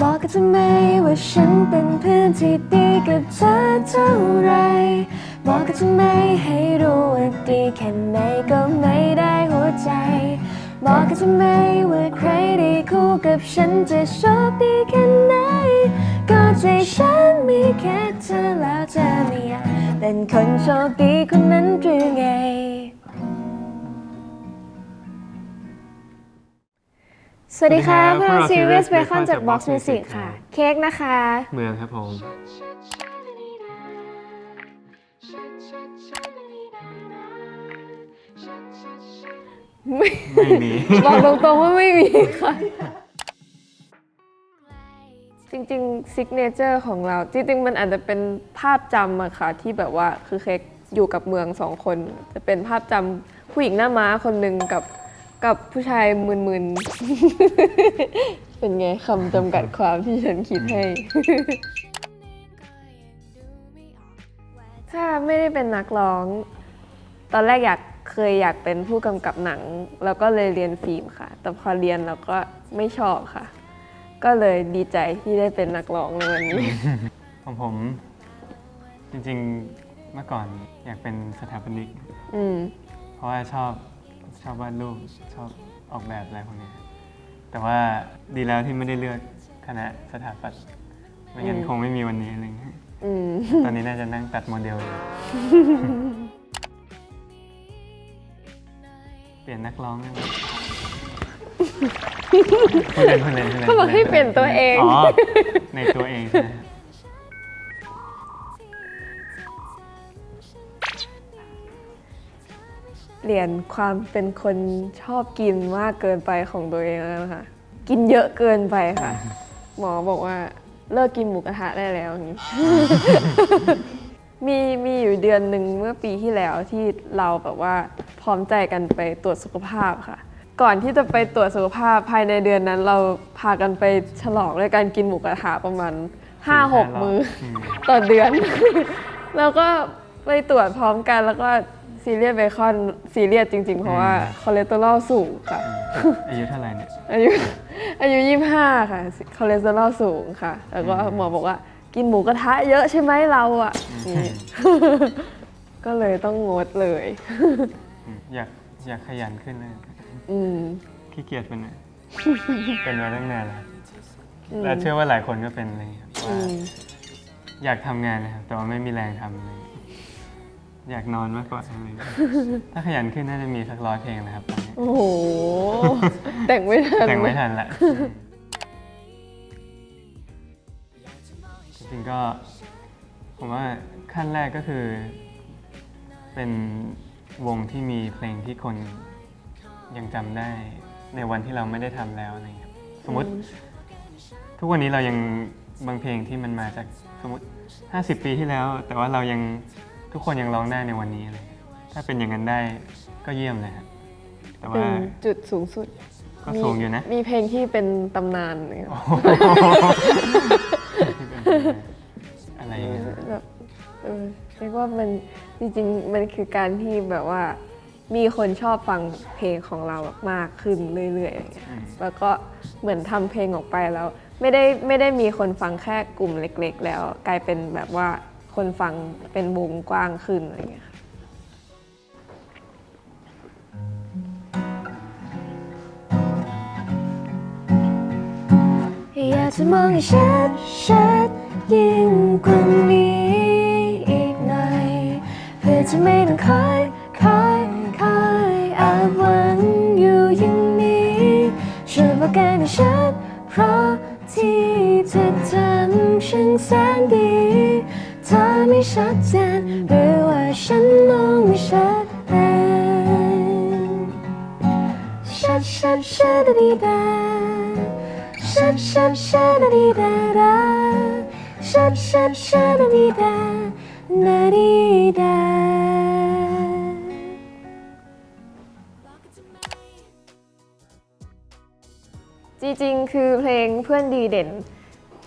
บอกกันทำไมว่าฉันเป็นเพื่อนที่ดีกับเธอเท่าไร บอกกันทำไมให้รู้ว่าดีแค่ไหนก็ไม่ได้หัวใจ บอกกันทำไมว่าใครได้คู่กับฉันจะโชคดีแค่ไหน ก็ใจฉันมีแค่เธอแล้วเธอไม่อยากเป็นคนโชคดีคนนั้นหรือไง สวัสดีค่ะสวัสดีครับพวกเราพวกเรา Serious Serious Bacon Bacon จากจาก Box Box Music Music ค่ะค่ะ เค้กนะคะ เมืองครับผมไม่ไม่มี บอกตรงๆว่าไม่มีค่ะ จริงๆซิกเนเจอร์ของเรา จริงๆ มันอาจจะเป็นภาพจำอะค่ะ ที่แบบว่าคือเค้กอยู่กับเมืองสองคน จะเป็นภาพจำผู้หญิงหน้าม้าคนหนึ่งกับ กับผู้ชายมึนๆ เป็นไงคำจำกัดความที่ฉันคิดให้ ถ้าไม่ได้เป็นนักร้อง ตอนแรกอยากเคยอยากเป็นผู้กำกับหนัง แล้วก็เลยเรียนฟิล์มค่ะ แต่พอเรียนแล้วก็ไม่ชอบค่ะ ก็เลยดีใจที่ได้เป็นนักร้องในวันนี้ ของผมจริงๆเมื่อก่อนอยากเป็นสถาปนิก อืม เพราะว่าชอบช อบวาดรูปชอบออกแบบอะไรพวกนี้แต่ว่าดีแล้วที่ไม่ได้เลือกคณะสถาปัตย์ไม่งั้นอืมคงไม่มีวันนี้อะไรเงี้ยอืม ตอนนี้น่าจะนั่งตัดโมเดลอยู่ เปลี่ยนนักร้องได้ไหมพูดเล่นพูดเล่นพูดเล่นเขาบอกให้เปลี่ยนตัวเอง อ๋อในตัวเองใช่ไหม เปลี่ยนความเป็นคนชอบกินมากเกินไปของตัวเองแล้วนะคะกินเยอะเกินไปค่ะ หมอบอกว่าเลิกกินหมูกระทะได้แล้วอย่างนี้ มีมีอยู่เดือนหนึ่งเมื่อปีที่แล้วที่เราแบบว่าพร้อมใจกันไปตรวจสุขภาพค่ะ ก่อนที่จะไปตรวจสุขภาพภายในเดือนนั้น เราพากันไปฉลองด้วยการกินหมูกระทะประมาณ5-6มื้อมต่อเดือน แล้วก็ไปตรวจพร้อมกันแล้วก็ ซีเรียสเบคอนซีเรียสจริง ๆ เพราะว่าคอเลสเตอรอลสูงค่ะ อายุเท่าไหร่เนี่ย อายุอายุยี่ห้าค่ะคอเลสเตอรอลสูงค่ะ แล้วก็หมอบอกว่ากินหมูกระทะเยอะใช่ไหมเราอะนี่ก็เลยต้องงดเลยอืมอยากอยากขยันขึ้นเลยอืมขี้เกียจเป็นไงเป็นมาตั้งนานแล้วอืมแล้วเชื่อว่าหลายคนก็เป็นอะไรอย่างเงี้ยอืว่ามอยากทำงานนะครับแต่ว่าไม่มีแรงทำอะไรอย่างเงี้ย อยากนอนมากกว่าอะไรอย่างเงี้ยถ้าขยันขึ้นน่าจะมีสักร้อยเพลงนะครับตอนนี้โอ้โห แต่งไม่ทันแต่งไม่ทันละจริงๆก็ ผมว่าขั้นแรกก็คือ เป็นวงที่มีเพลงที่คนยังจำได้ในวันที่เราไม่ได้ทำแล้วอะไรอย่างเงี้ยสมมติ ทุกวันนี้เรายังบางเพลงที่มันมาจากสมมติ 50 ปีที่แล้ว แต่ว่าเรายัง ทุกคนยังร้องได้ในวันนี้อะไรเลย ถ้าเป็นอย่างนั้นได้ก็เยี่ยมเลยครับแต่เป็ว่านจุดสูงสุดก็สูงอยู่นะ มีเพลงที่เป็นตำนานอะไรอย่างเงี้ยอะไรอย่างเงี้ยแบบเออเรียกว่ามันจริงๆ มันคือการที่แบบว่า มีคนชอบฟังเพลงของเราแบบมากขึ้นเรื่อยๆอย่างเงี้ยอืมแล้วก็เหมือนทำเพลงออกไปแล้ว ไม่ได้ไม่ได้มีคนฟังแค่กลุ่มเล็ก ๆ แล้ว กลายเป็นแบบว่า คนฟังเป็นวงกว้างขึ้นอะไรอย่างเงี้ยค่ะอยากจะมองให้ชัดชัดยิ่งกว่านี้อีกหน่อยเพื่อจะไม่ต้องคอยคอยคอยอาบหวังอยู่อย่างนี้ช่วยบอกกันให้ชัดเพราะที่เธอทำช่างแสนดี อไม่ชัดเจนหรือว่าฉันมองไม่ชัดเจนชัดชัดชัดดีดาชัดชัดชัดดีดาดาชัดชัดชัดดีดาดาดีดาจริงๆ คือเพลงเพื่อนดีเด่น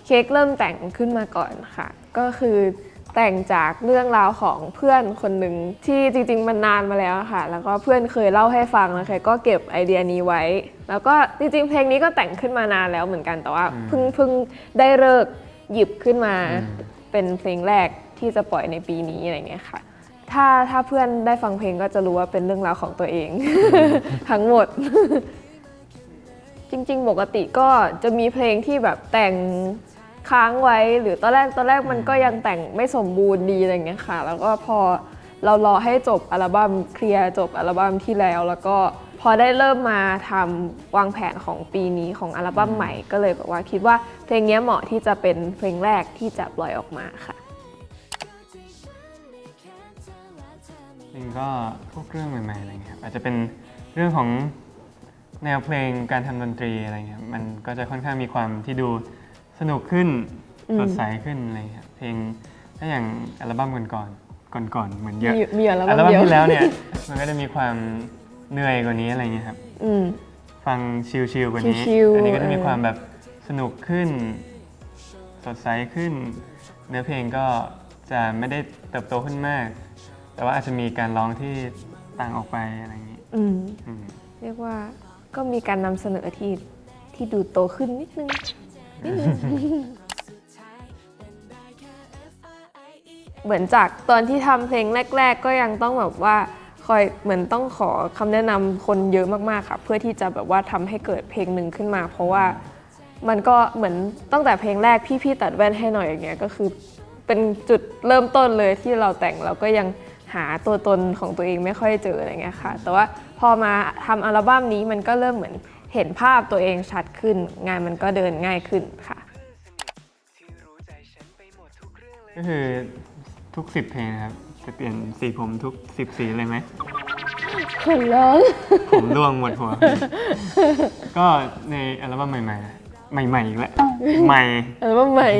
เค้กเริ่มแต่งขึ้นมาก่อนค่ะ ก็คือ แต่งจากเรื่องราวของเพื่อนคนหนึ่งที่จริง ๆ มันนานมาแล้วอะค่ะ แล้วก็เพื่อนเคยเล่าให้ฟังแล้วใครก็เก็บไอเดียนี้ไว้ แล้วก็จริง ๆ เพลงนี้ก็แต่งขึ้นมานานแล้วเหมือนกันแต่ว่าอืมเพิ่งเพิ่งได้เลิกษ์หยิบขึ้นมาอืมเป็นเพลงแรกที่จะปล่อยในปีนี้อะไรเงี้ยค่ะ ถ้าถ้าเพื่อนได้ฟังเพลงก็จะรู้ว่าเป็นเรื่องราวของตัวเอง ทั้งหมด จริง ๆ ปกติก็จะมีเพลงที่แบบแต่ง ค้างไว้หรือตอนแรกตอนแรกมันก็ยังแต่งไม่สมบูรณ์ดีอะไรเงี้ยค่ะ แล้วก็พอเรารอให้จบอัลบั้มเคลียร์จบอัลบั้มที่แล้ว แล้วก็พอได้เริ่มมาทำวางแผนของปีนี้ของอัลบั้มใหม่ก็เลยแบบว่าคิดว่าเพลงเนี้ยเหมาะที่จะเป็นเพลงแรกที่จะปล่อยออกมาค่ะจริงก็พวกเรื่องใหม่ๆอะไรเงี้ยอาจจะเป็นเรื่องของแนวเพลงการทำดนตรีอะไรเงี้ยมันก็จะค่อนข้างมีความที่ดู สนุกขึ้นอืมสดใสขึ้นอะไรเงี้ยเพลงถ้าอย่างอัลบั้มก่อนๆก่อนๆเหมือนเยอะมีมีอัลอับั้ลมบั้มเดียว ที่แล้วเนี่ย มันก็จะมีความเหนื่อยกว่านี้อะไรเงี้ยครับ อืม ฟังชิลๆกว่านี้ ชิลๆอันี้ก็จะมีเออ ความแบบสนุกขึ้น สดใสขึ้น เนื้อเพลงก็จะไม่ได้เติบโตขึ้นมาก แต่ว่าอาจจะมีการร้องที่ต่างออกไปอะไรอย่างนี้อืม อืมเรียกว่าก็มีการนำเสนอที่ที่ดูโตขึ้นนิดนึงนิดนึง เหมือนจากตอนที่ทำเพลงแรก ๆ ก็ยังต้องแบบว่าคอยเหมือนต้องขอคำแนะนำคนเยอะมากๆค่ะ เพื่อที่จะแบบว่าทำให้เกิดเพลงหนึ่งขึ้นมา เพราะว่ามันก็เหมือนตั้งแต่เพลงแรกพี่ๆตัดแว่นให้หน่อยอย่างเงี้ยก็คือเป็นจุดเริ่มต้นเลยที่เราแต่งเราก็ยังหาตัวตนของตัวเองไม่ค่อยเจออะไรเงี้ยค่ะ แต่ว่าพอมาทำอัลบั้มนี้มันก็เริ่มเหมือน เห็นภาพตัวเองชัดขึ้น งานมันก็เดินง่ายขึ้นค่ะก็คือทุกสิบเพลงนะครับ จะเปลี่ยนสีผมทุกสิบสีเลยไหมคนร้องผมร่วงหมดหัว ก็ในอัลบั้มใหม่ๆนะใหม่ๆอีกแล้วใหม่อัลบั้มใหม่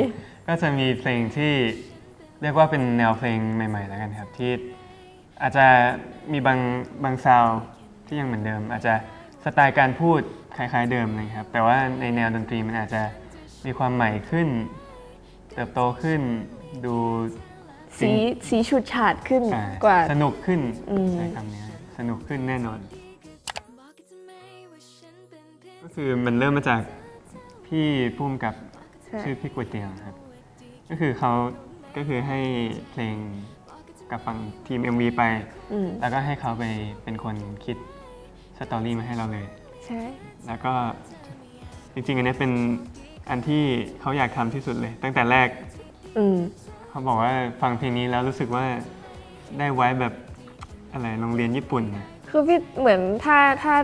ก็จะมีเพลงที่เรียกว่าเป็นแนวเพลงใหม่ ๆ แล้วกันครับ ที่อาจจะมีบางบางซาวด์ที่ยังเหมือนเดิม อาจจะสไตล์การพูดค ล้าย ๆ เดิมนะครับ แต่ว่าในแนวดนตรีมันอาจจะมีความใหม่ขึ้น เติบโตขึ้นดูสีสีฉูดฉาดขึ้นอ่ากว่า สนุกขึ้นอืม ใช้คำนี้สนุกขึ้นแน่นอน ก็คือมันเริ่มมาจากพี่พุ่มกับ ใช่ชื่อพี่ก๋วยเตี๋ยวครับ ก็คือเขาก็คือให้เพลงกับฝั่งทีม MV ไป อืมแล้วก็ให้เขาไปเป็นคนคิดสตอรี่มาให้เราเลยใช่ แล้วก็จริงๆ อันนี้เป็นอันที่เขาอยากทำที่สุดเลย ตั้งแต่แรกอืม เขาบอกว่าฟังเพลงนี้แล้วรู้สึกว่าได้ไว้แบบอะไรโรงเรียนญี่ปุ่นนะ คือพี่เหมือนถ้าถ้า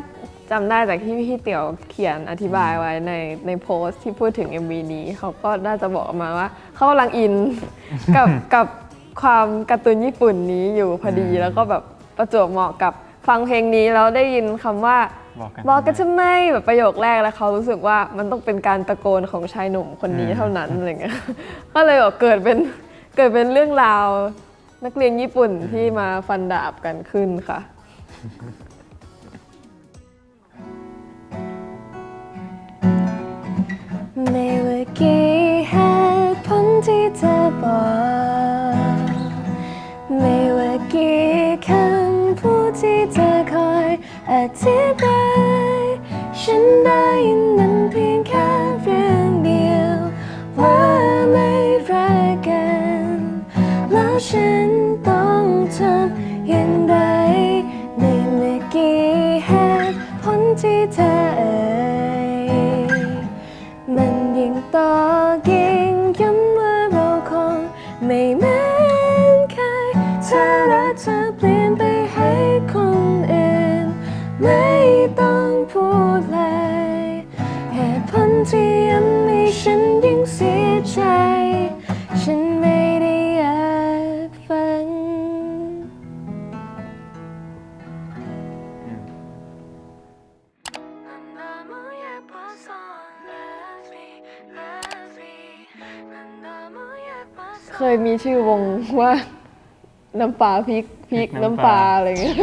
จำได้จากที่พี่เตี๋ยวเขียนอธิบายไว้ในในโพสต์ที่พูดถึง MV นี้เขาก็น่าจะบอกมาว่าเขากำลังอิน กับกับความการ์ตูนญี่ปุ่นนี้อยู่พอดี อืม แล้วก็แบบประจวบเหมาะกับฟังเพลงนี้แล้วได้ยินคำว่า บอกกันบอกกันทำไมแบบประโยคแรกแล้วเขารู้สึกว่ามันต้องเป็นการตะโกนของชายหนุ่มคนนี้อืมเท่านั้นอะไรเงี้ยก็เลยแบบเกิดเป็นเกิดเป็นเรื่องราวนักเรียนญี่ปุ่นที่มาฟันดาบกันขึ้นค่ะ ไม่ว่ากี่เหตุผลที่เธอบอกไม่ว่ากี่คำพูดที่เธอคอย อธิบายฉันไเคยมีชื่อวงว่า น้ำปลาพริกพริกพริกน้ำน้ำปปลาลาอะไรเงี้ย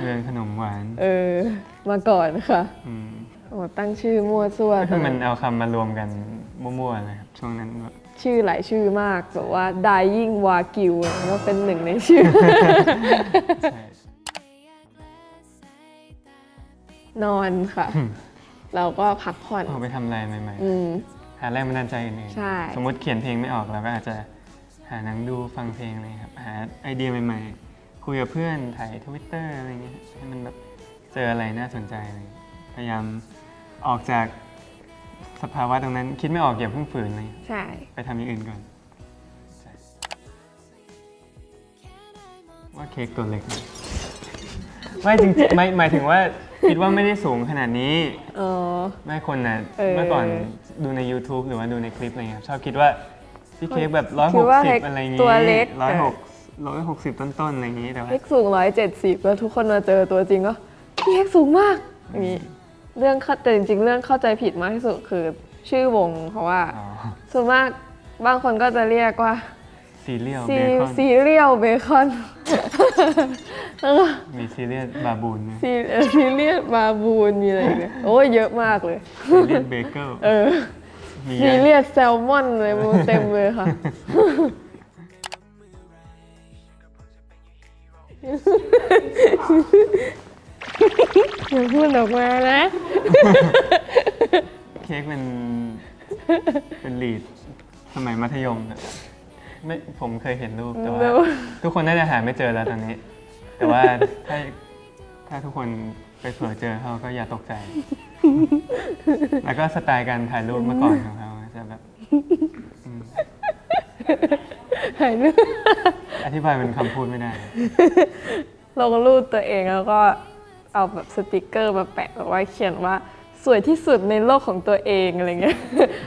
เรื่องขนมหวานเออ มาก่อนค่ะอืมโอ้ตั้งชื่อมั่วซั่วก็คือมันตลอดเอาคำมารวมกันมั่วๆเลยครับช่วงนั้นแบบชื่อหลายชื่อมากแบบว่า dying wagyu ก็เป็นหนึ่งในชื่อ ใช่ นอนค่ะ เราก็พักผ่อนออกไปทำอะไรใหม่อืมๆ หาแรงบันดาลใจอื่นใช่ ๆสมมติเขียนเพลงไม่ออกเราก็อาจจะหาหนังดูฟังเพลงอะไรครับ หาไอเดียใหม่ๆ คุยกับเพื่อนถ่ายทวิตเตอร์อะไรเงี้ยให้มันแบบเจออะไรน่าสนใจอะไรเงี้ยพยายามออกจากสภาวะตรงนั้นคิดไม่ออกอย่าเพิ่งฝืนเลย ใช่ ไปทำอย่างอื่นก่อนใช่ว่าเค้กตัวเล็กไหม ไม่จริงๆไม่หมายถึงว่า คิดว่าไม่ได้สูงขนาดนี้เออไม่คนน่ะเออเมื่อก่อนดูใน YouTube หรือว่าดูในคลิปอะไรเงี้ยชอบคิดว่าพี่เค้กแบบร้อยคิหดกว่าสิเล็บกอะไรเงี้ตัวเล็ก ร้อยหกร้อยหกสิบต้นๆอะไรอย่างงี้แต่ว่าเฮกสูงร้อยเจ็ดสิบแล้วทุกคนมาเจอตัวจริงก็พี่เฮกสูงมากอย่างนี้เรื่องเข้าแต่จริงๆ เรื่องเข้าใจผิดมากที่สุดคือชื่อวง เพราะว่า อ๋อส่วนมากบางคนก็จะเรียกว่าซีเรียลซีเบคอนซีเรียลเบคอน แล้วก็มีซีเรียลบาบูนนะซีเอ่อซีเรียลบาบูนมีอะไรอีกเนี่ยโอ้ยเยอะมากเลย ซีเรียลเบเกิลเออ มีซีเรียลแซลมอนเลยมันเต็มเลยค่ะ อย่าพูดออกมานะ เค้กเป็น เป็นลีดสมัยมัธยมอะ ไม่ผมเคยเห็นรูปแต่ว่าแล้วทุกคนน่าจะหาไม่เจอแล้วตอนนี้ แต่ว่าถ้าถ้าทุกคนไปเผื่อเจอเขาก็อย่าตกใจ แล้วก็สไตล์การถ่ายรูปเมื่อก่อนของเขาจะแบบอืมถ่ายรูปอธิบายเป็นคำพูดไม่ได้ ลงรูปตัวเองแล้วก็เอาแบบสติกเกอร์มาแปะแบบว่าเขียนว่าสวยที่สุดในโลกของตัวเองอะไรเงี้ย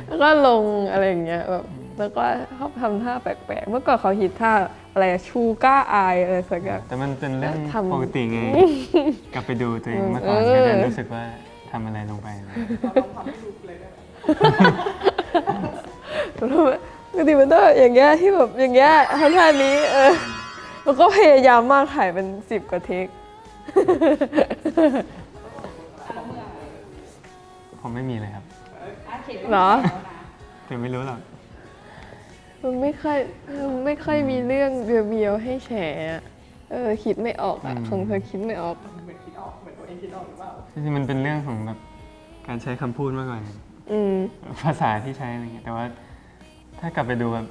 แล้วก็ลงอะไรอย่างเงี้ยแบบ แล้วก็ชอบทำท่าแปลกๆ เมื่อก่อนเขาฮิตท่าอะไรชูก้าอายอะไรสักอย่าง แต่มันเป็นเรื่องทำ ปกติไง กลับไปดูตัวเองเมื่อก่อนเออก็จะรู้สึกว่าทำอะไรลงไปอะไรปกติมันต้องอย่างเงี้ยที่แบบอย่างเงี้ยทำท่านี้เออแล้วก็พยายามมากถ่ายเป็นสิบกว่าเทค ผมไม่มีเลยครับ เหรอ แต่ไม่รู้หรอก มันไม่ค่อยมันไม่ค่อยมีเรื่องเบียวๆให้แฉอะเออคิดไม่ออกอะอืม ของเธอคิดไม่ออกจริงๆมันเป็นเรื่องของแบบการใช้คำพูดมากกว่า อืม ภาษาที่ใช้อะไรเงี้ยแต่ว่าถ้ากลับไปดูแบบ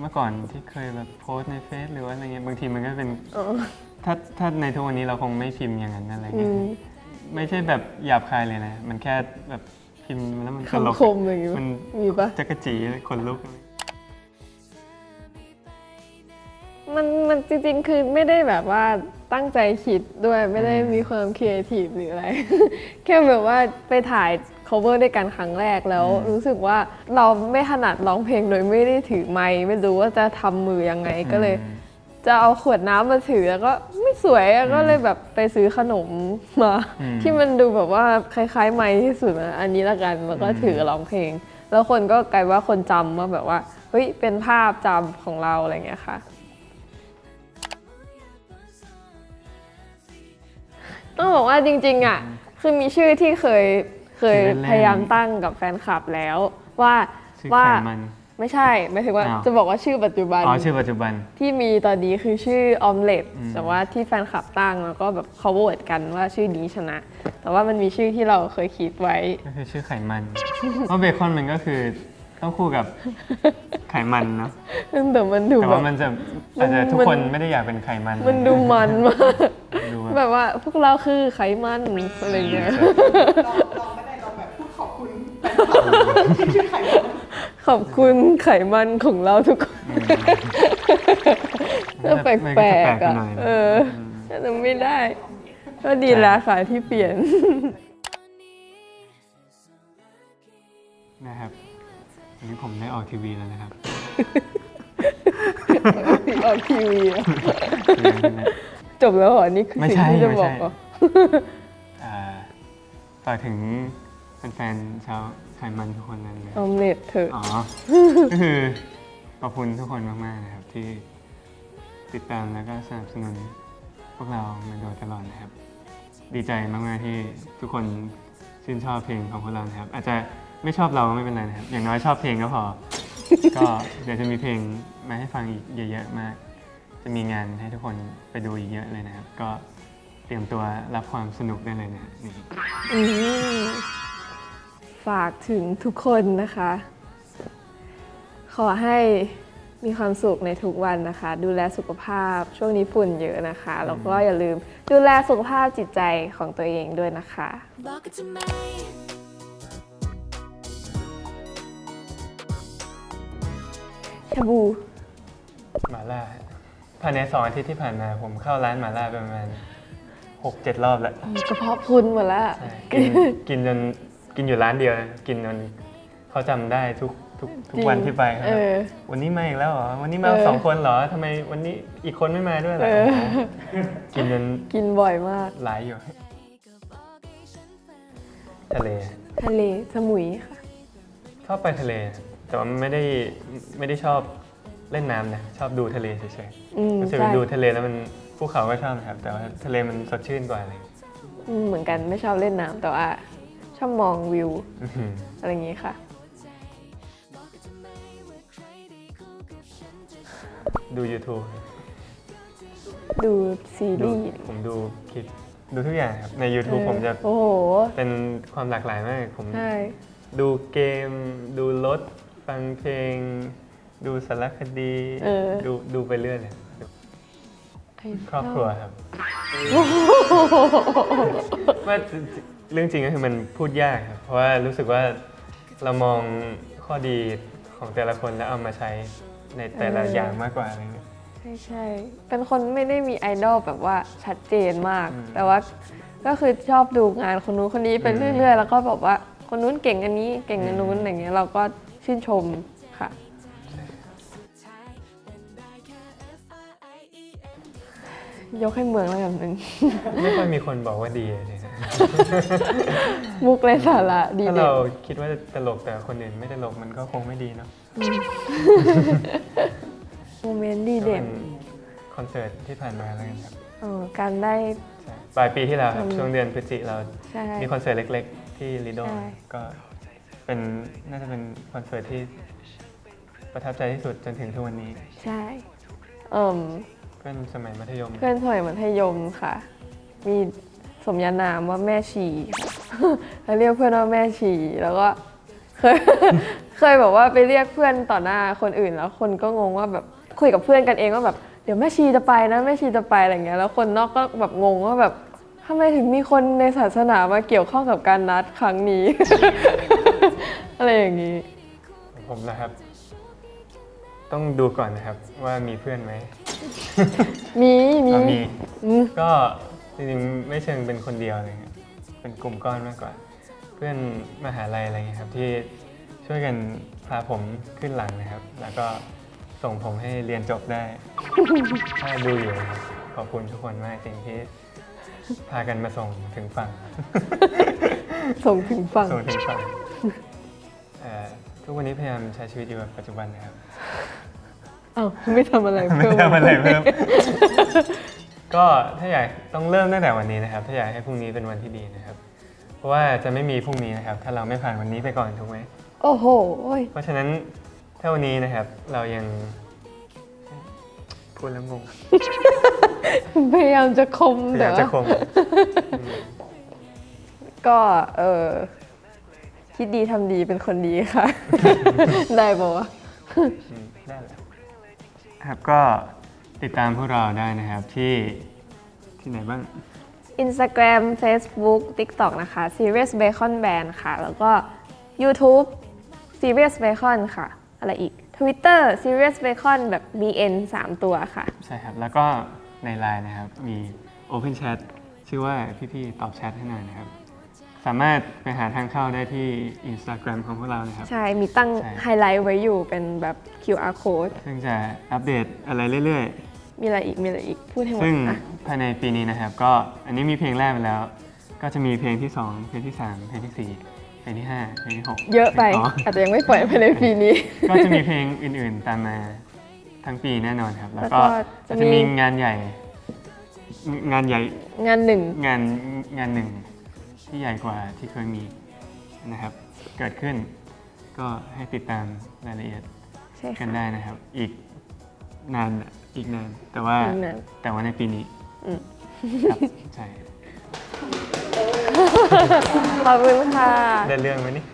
เมื่อก่อนที่เคยแบบโพสต์ในเฟซหรือว่าอะไรเงี้ยบางทีมันก็เป็นอ๋อ ถ้าถ้าในทุกวันนี้เราคงไม่พิมพ์อย่างนั้นอะไรอืเงี้ยมไม่ใช่แบบหยาบคายเลยนะ มันแค่แบบพิมพ์แล้วมันตลกคำคมอย่างงี้ปะมันมีปะจักระจีขนลุกมันมัน จริงๆ คือไม่ได้แบบว่าตั้งใจคิดด้วยไม่ได้อืมมีความครีเอทีฟหรืออะไร แค่แบบว่าไปถ่าย cover ด้วยกันครั้งแรกแล้ว รู้สึกว่าเราไม่ถนัดร้องเพลงโดยไม่ได้ถือไมค์ไม่รู้ว่าจะทำมือยังไงก็เลยอืมจะเอาขวดน้ำมาถือแล้วก็ไม่สวยอะก็เลยแบบไปซื้อขนมมา อืม ที่มันดูแบบว่าคล้ายๆไม้ที่สุดอะอันนี้ละกันแล้วก็อืมถือร้องเพลง แล้วคนก็กลายว่าคนจำว่าแบบว่าเฮ้ยเป็นภาพจำของเราอะไรอย่างเงี้ยค่ะ ต้องบอกว่าจริง ๆ อะ คือมีชื่อที่เคยเคยชื่อเล่นๆพยายามตั้งกับแฟนคลับแล้ว ว่าชื่อว่าไขมัน ไม่ใช่ไม่ถึงว่าอ้าว จะบอกว่าชื่อปัจจุบัน อ๋อชื่อปัจจุบัน ที่มีตอนนี้คือชื่อออมเล็ตอืม แต่ว่าที่แฟนคลับตั้งแล้วก็แบบเขาโหวตกันว่าชื่อนี้ชนะ แต่ว่ามันมีชื่อที่เราเคยคิดไว้ ก็คือชื่อไขมัน เพราะเบคอนมันก็คือต้องคู่กับไขมันเนาะ แต่มันดูแต่แบว่าบ มันจะอาจจะทุกมันคนไม่ได้อยากเป็นไขมัน มันดูมันมากดู แบบแบบว่าพวกเราคือไขมันอะไรเงี้ยลองลองไม่ได้ลองแบบพูดขอบคุณแฟนคลับที่ชื่อไข่มุกขอบคุณไขมันของเราทุกคนจะแปมันลก็จะกๆอะไปหน่ยเออแต่ไม่ได้ ก็ดีแล้วค่ะที่เปลี่ยนนะครับวันนี้ผมได้ออกทีวีแล้วนะครับออกทีวีอะ จบแล้วเหรอ นี่คือไม่สิ่งใช่ที่จะไม่บอใช่ กเหรออ่าฝากถึงแฟนๆชาวไขมันทุกคนนั้นเลยออมเล็ตเถอะ อ๋อ ก็คือขอบคุณทุกคนมากๆนะครับ ที่ติดตามแล้วก็สนับสนุนพวกเรามาโดยตลอดนะครับ ดีใจมากๆที่ทุกคนชื่นชอบเพลงของพวกเรานะครับ อาจจะไม่ชอบเราก็ไม่เป็นไรนะครับ อย่างน้อยชอบเพลงก็พอ ก็เดี๋ยวจะมีเพลงมาให้ฟังอีกเยอะๆมาก จะมีงานให้ทุกคนไปดูอีกเยอะเลยนะครับ ก็เตรียมตัวรับความสนุกได้เลยนะนี่ อืมฝากถึงทุกคนนะคะ ขอให้มีความสุขในทุกวันนะคะ ดูแลสุขภาพช่วงนี้ฝุ่นเยอะนะคะ แล้วก็อย่าลืมดูแลสุขภาพจิตใจของตัวเองด้วยนะคะ บอกกันทำไมชาบูหมาล่า ภายในสองอาทิตย์ที่ผ่านมาผมเข้าร้านหมาล่าไปประมาณหกเจ็ดรอบแล้วกระเพาะพรุนหมดแล้วใช่กินกินจนกินอยู่ร้านเดียวนะกินจนเขาจำได้ทุกทุกทุกวันที่ไปครับเออ วันนี้มาอีกแล้วเหรอวันนี้มาเออ สองคนเหรอทำไมวันนี้อีกคนไม่มาด้วยเหรอเออกินจนกินบ่อยมากหลายอยู่ทะเล ทะเลสมุยค่ะ ชอบไปทะเล แต่ว่าไม่ได้ไม่ได้ชอบเล่นน้ำนะ ชอบดูทะเลเฉย อืมๆรู้สึกใช่ว่าดูทะเลแล้วมันภูเขาก็ชอบนะครับ แต่ว่าทะเลมันสดชื่นกว่าอะไรอืมเหมือนกันไม่ชอบเล่นน้ำแต่ว่าชอบมองวิวอื้อหืออะไรอย่างนี้ค่ะ ดู YouTube ดูซีดูรีส์ผมดูคลิปดูทุกอย่างครับ ใน YouTube ผมจะโอ้โหเป็นความหลากหลายมาก ผม ใช่ ดูเกม ดูรถ ฟังเพลง ดูสารคดีเออ ดูดูไปเรื่อยเลยไอ้ครอบครัวครับว่าเรื่องจริงก็คือมันพูดยากครับ เพราะว่ารู้สึกว่าเรามองข้อดีของแต่ละคนแล้วเอามาใช้ในแต่ละอย่างมากกว่าอะไรเงี้ย ใช่ใช่เป็นคนไม่ได้มีไอดอลแบบว่าชัดเจนมาก อืมแต่ว่าก็คือชอบดูงานคนนู้นคนนี้ไปอืมเรื่อย ๆ แล้วก็แบบว่าคนนู้นเก่งอันนี้เก่งอันนู้นอย่างเงี้ยเราก็ชื่นชมค่ะ ยกให้เมืองแล้วกันหนึ่ง ไม่ค่อยมีคนบอกว่าดีเลยนะมุกไรสาระดีถ้าเด่เรานคิดว่าตลกแต่คนอื่นไม่ตลกมันก็คงไม่ดีเนาะโมเมนต์ดีก็เด่เป็นนคอนเสิร์ตที่ผ่านมาแล้วกันครับเออการได้ ใช่ปลายปีที่แล้วครับอืมช่วงเดือนพฤศจิเราใช่ มีคอนเสิร์ตเล็ก ๆ ที่ลิโดใช่ ก็เป็นน่าจะเป็นคอนเสิร์ตที่ประทับใจที่สุดจนถึงทุกวันนี้ ใช่เอ่มเพื่อนสมัยมัธยม เพื่อนสมัยมัธยมค่ะ มีสมญานามว่าแม่ชีค่ะแล้วเรียกเพื่อนว่าแม่ชีแล้วก็เคย เคยแบบว่าไปเรียกเพื่อนต่อหน้าคนอื่นแล้วคนก็งงว่าแบบคุยกับเพื่อนกันเองว่าแบบเดี๋ยวแม่ชีจะไปนะแม่ชีจะไปอะไรเงี้ยแล้วคนนอกก็แบบงงว่าแบบทำไมถึงมีคนในศาสนามาเกี่ยวข้องกับการนัดครั้งนี้ อะไรอย่างนี้ ผมนะครับ ต้องดูก่อนนะครับว่ามีเพื่อนไหม มีมี อะมีอืม ก็จริงๆไม่เชิงเป็นคนเดียวอะไรเงี้ยเป็นกลุ่มก้อนมากกว่า เพื่อนมหาลัยอะไรเงี้ยครับที่ช่วยกันพาผมขึ้นหลังนะครับ แล้วก็ส่งผมให้เรียนจบได้ ถ้าดูอยู่นะครับขอบคุณทุกคนมากจริงที่พากันมาส่งถึงฝั่ง ส่งถึงฝั่ง ส่งถึงฝั่งเอ่อทุกวันนี้พยายามใช้ชีวิตอยู่กับปัจจุบันนะครับ อ้าวไม่ทำอะไรไม่เพิ่มทำอะไรเพิ่ม ก็ถ้าอยากต้องเริ่มตั้งแต่วันนี้นะครับ ถ้าอยากให้พรุ่งนี้เป็นวันที่ดีนะครับ เพราะว่าจะไม่มีพรุ่งนี้นะครับ ถ้าเราไม่ผ่านวันนี้ไปก่อนถูกไหมโอ้โหโอ้ยเพราะฉะนั้นถ้าวันนี้นะครับ เรายังพูดแล้วงงพยายามจะคมพยาแต่ยามจะว่าคงก็เออคิดดีทำดีเป็นคนดีค่ะ ได้ปะวะ อืมได้แหละ ครับก็ติดตามพวกเราได้นะครับที่ที่ไหนบ้าง Instagram Facebook TikTok นะคะ Serious Bacon Band ค่ะ แล้วก็ YouTube Serious Bacon ค่ะ อะไรอีก Twitter Serious Bacon แบบ BN 3 ตัวค่ะ ใช่ครับ แล้วก็ในไลน์นะครับ มี Open Chat ชื่อว่าพี่ๆตอบแชทให้หน่อยนะครับ สามารถไปหาทางเข้าได้ที่ Instagram ของพวกเรานะครับ ใช่ มีตั้งใช่ ไฮไลท์ไว้อยู่เป็นแบบ QR code ซึ่งจะอัปเดตอะไรเรื่อย มีอะไรอีก มีอะไรอีก พูดให้หมๆ ดซึ่งอะภายในปีนี้นะครับ ก็อันนี้มีเพลงแรกไปแล้ว ก็จะมีเพลงที่ 2 เพลงที่ 3 เพลงที่4 เพลงที่ 5 เพลงที่6เยอะไป อาจจะยังไม่ปล่อยภายในปีนี้ ก็จะมีเพลงอื่นๆตามมาทั้งปีแน่นอนครับ แล้วก็แล้วก็จะจะมี มีงานใหญ่ งานใหญ่งานหนึ่งงานงานหนึ่ง ที่ใหญ่กว่าที่เคยมีนะครับ เกิดขึ้นก็ให้ติดตามรายละเอียดช่ค่ะกันได้นะครับ อีกนานอะอีกนานแต่ว่าอีกนาน แต่ว่าในปีนี้อืมครับใช่ขอบคุณค่ะ ได้เรื่องไหมนี่